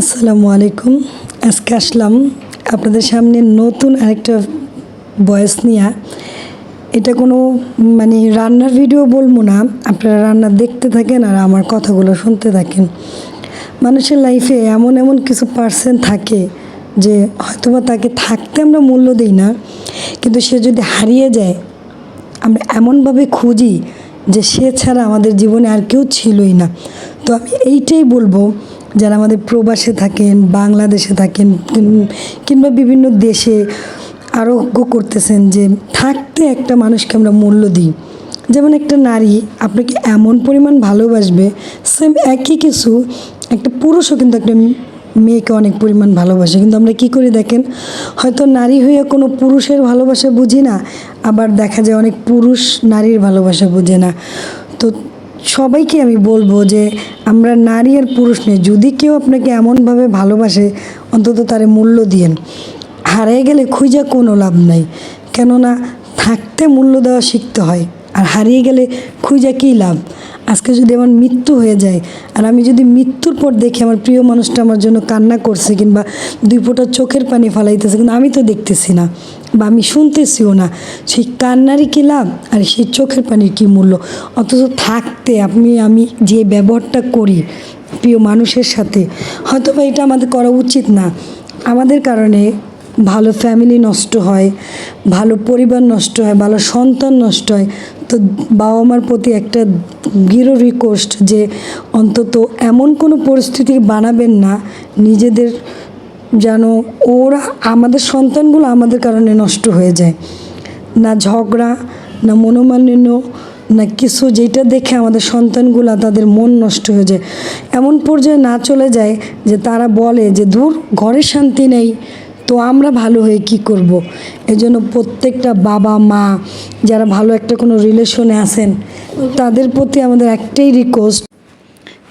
আসসালামু আলাইকুম। আজকে আসলাম আপনাদের সামনে নতুন আরেকটা বয়স নিয়ে। এটা কোনো মানে রান্নার ভিডিও বলব না, আপনারা রান্না দেখতে থাকেন আর আমার কথাগুলো শুনতে থাকেন। মানুষের লাইফে এমন এমন কিছু পার্সেন্ট থাকে যে হয়তোবা তাকে থাকতে আমরা মূল্য দিই না, কিন্তু সে যদি হারিয়ে যায়, আমরা এমনভাবে খুঁজি যে সে ছাড়া আমাদের জীবনে আর কেউ ছিলই না। তো আমি এইটাই বলব যারা আমাদের প্রবাসে থাকেন, বাংলাদেশে থাকেন কিংবা বিভিন্ন দেশে আরোগ্য করতেছেন যে থাকতে একটা মানুষকে আমরা মূল্য দিই। যেমন একটা নারী আপনাকে এমন পরিমাণ ভালোবাসবে সেম একই কিছু, একটা পুরুষও কিন্তু একটা মেয়েকে অনেক পরিমাণ ভালোবাসে। কিন্তু আমরা কি করি দেখেন, হয়তো নারী হয়ে কোনো পুরুষের ভালোবাসা বুঝি না, আবার দেখা যায় অনেক পুরুষ নারীর ভালোবাসা বুঝে না। তো সবাইকে আমি বলব যে আমরা নারী আর পুরুষ নেই যদি কেউ আপনাকে এমনভাবে ভালোবাসে, অন্তত তারে মূল্য দিয়েন। হারিয়ে গেলে খুঁজে কোনো লাভ নাই, কেননা থাকতে মূল্য দেওয়া শিখতে হয়, আর হারিয়ে গেলে খুঁজে কী লাভ? আজকে যদি আমার মৃত্যু হয়ে যায়, আর আমি যদি মৃত্যুর পর দেখি আমার প্রিয় মানুষটা আমার জন্য কান্না করছে কিংবা দুই ফোঁটা চোখের পানি ফালাইতেছে কিন্তু আমি তো দেখতেছি না বা আমি শুনতেছিও না। সেই কান্নারই কী লাভ? আর সেই চোখের পানির কী মূল্য? অথচ থাকতে আপনি, আমি যে ব্যবহারটা করি প্রিয় মানুষের সাথে হয়তো বা এটা আমাদের করা উচিত না। আমাদের কারণে ভালো ফ্যামিলি নষ্ট হয়, ভালো পরিবার নষ্ট হয়, ভালো সন্তান নষ্ট হয়, তো বাবা মার প্রতি একটা গিরো রিকোয়েস্ট যে অন্তত এমন কোনো পরিস্থিতি বানাবেন না, নিজেদের যেন ওরা আমাদের সন্তানগুলো আমাদের কারণে নষ্ট হয়ে যায়। না ঝগড়া, না মনোমালিন্য, না কিছু যেটা দেখে আমাদের সন্তানগুলো তাদের মন নষ্ট হয়ে যায়। এমন পর্যায়ে না চলে যায় যে তারা বলে যে দূর ঘরে শান্তি নেই তো আমরা ভালো হয়ে কি করব। এজন্য প্রত্যেকটা বাবা, মা যারা ভালো একটা কোনো রিলেশনে আছেন, তাদের প্রতি আমাদের একটাই রিকোয়েস্ট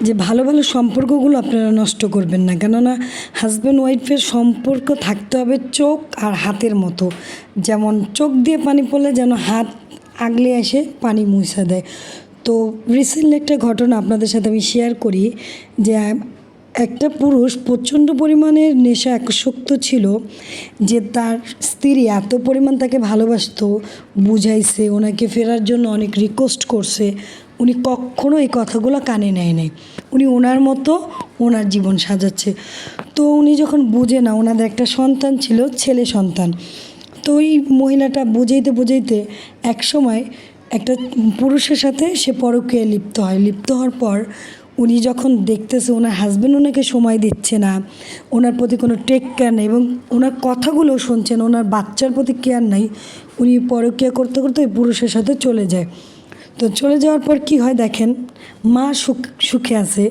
যে ভালো ভালো সম্পর্কগুলো আপনারা নষ্ট করবেন না। কেননা হাজব্যান্ড ওয়াইফের সম্পর্ক থাকতে হবে চোখ আর হাতের মতো। যেমন চোখ দিয়ে পানি পড়লে যেন হাত আগলে এসে পানি মুছা দেয়। তো রিসেন্টলি একটা ঘটনা আপনাদের সাথে আমি শেয়ার করি যে একটা পুরুষ প্রচণ্ড পরিমাণের নেশা আসক্ত ছিল যে তার স্ত্রী এত পরিমাণ তাকে ভালোবাসতো, বুঝাইছে, ওনাকে ফেরার জন্য অনেক রিকোয়েস্ট করছে। উনি কখনো এই কথাগুলো কানে নেয় নাই। উনি ওনার মতো ওনার জীবন সাজাচ্ছে। তো উনি যখন বুঝে না, ওনাদের একটা সন্তান ছিল, ছেলে সন্তান। তো ওই মহিলাটা বুঝাইতে বুঝাইতে এক সময় একটা পুরুষের সাথে সে পরকে লিপ্ত হয়। লিপ্ত হওয়ার পর উনি যখন দেখতেছে ওনার হাজব্যান্ড ওনাকে সময় দিচ্ছে না, ওনার প্রতি কোনো টেক কেয়ার নেই এবং ওনার কথাগুলো শুনছেন, ওনার বাচ্চার প্রতি কেয়ার নাই, উনি পরকিয়া করতে করতে ওই পুরুষের সাথে চলে যায়। তো চলে যাওয়ার পর কি হয় দেখেন, মা সুখ, সুখে আছে,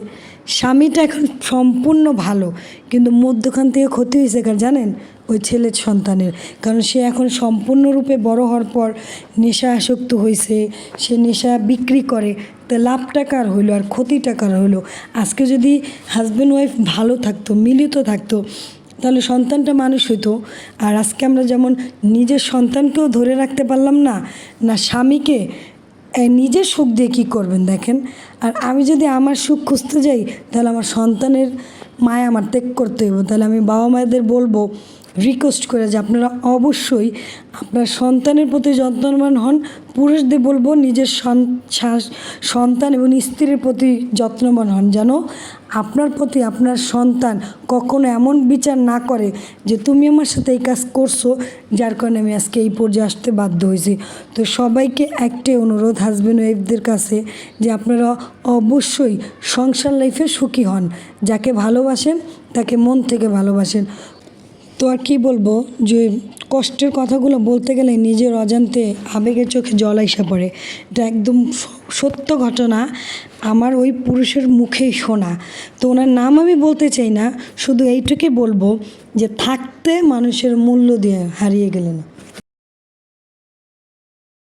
স্বামীটা এখন সম্পূর্ণ ভালো, কিন্তু মধ্যখান থেকে ক্ষতি হয়েছে কার জানেন ওই ছেলের সন্তানের। কারণ সে এখন সম্পূর্ণরূপে বড় হওয়ার পর নেশা আসক্ত হয়েছে সে নেশা বিক্রি করে। তা লাভ টাকার হইল আর ক্ষতি টাকার হইল? আজকে যদি হাজব্যান্ড ওয়াইফ ভালো থাকতো, মিলিত থাকতো, তাহলে সন্তানটা মানুষ হইতো। আর আজকে আমরা যেমন নিজের সন্তানকেও ধরে রাখতে পারলাম না না স্বামীকে নিজের সুখ দিয়ে কী করবেন দেখেন? আর আমি যদি আমার সুখ খুঁজতে যাই, তাহলে আমার সন্তানের মায়া আমার ত্যাগ করতে হইব। তাহলে আমি বাবা মায়েদের বলব রিকোয়েস্ট করে যে আপনারা অবশ্যই আপনার সন্তানের প্রতি যত্নবান হন। পুরুষদের বলব নিজের সন্তান এবং স্ত্রীর প্রতি যত্নবান হন যেন আপনার প্রতি আপনার সন্তান কখনো এমন বিচার না করে যে তুমি আমার সাথে এই কাজ করছ, যার কারণে আমি আজকে এই পর্যায়ে আসতে বাধ্য হয়েছি। তো সবাইকে একটাই অনুরোধ হাজব্যান্ড ওয়াইফদের কাছে যে আপনারা অবশ্যই সংসার লাইফে সুখী হন, যাকে ভালোবাসেন, তাকে মন থেকে ভালোবাসেন। তো আর কী বলব? যে কষ্টের কথাগুলো বলতে গেলে নিজের অজান্তে আবেগের চোখে জল এসে পড়ে। এটা একদম সত্য ঘটনা। আমার ওই পুরুষের মুখেই শোনা। তো ওনার নাম আমি বলতে চাই না। শুধু এইটুকুই বলব যে থাকতে মানুষের মূল্য দিয়ে হারিয়ে গেলেন।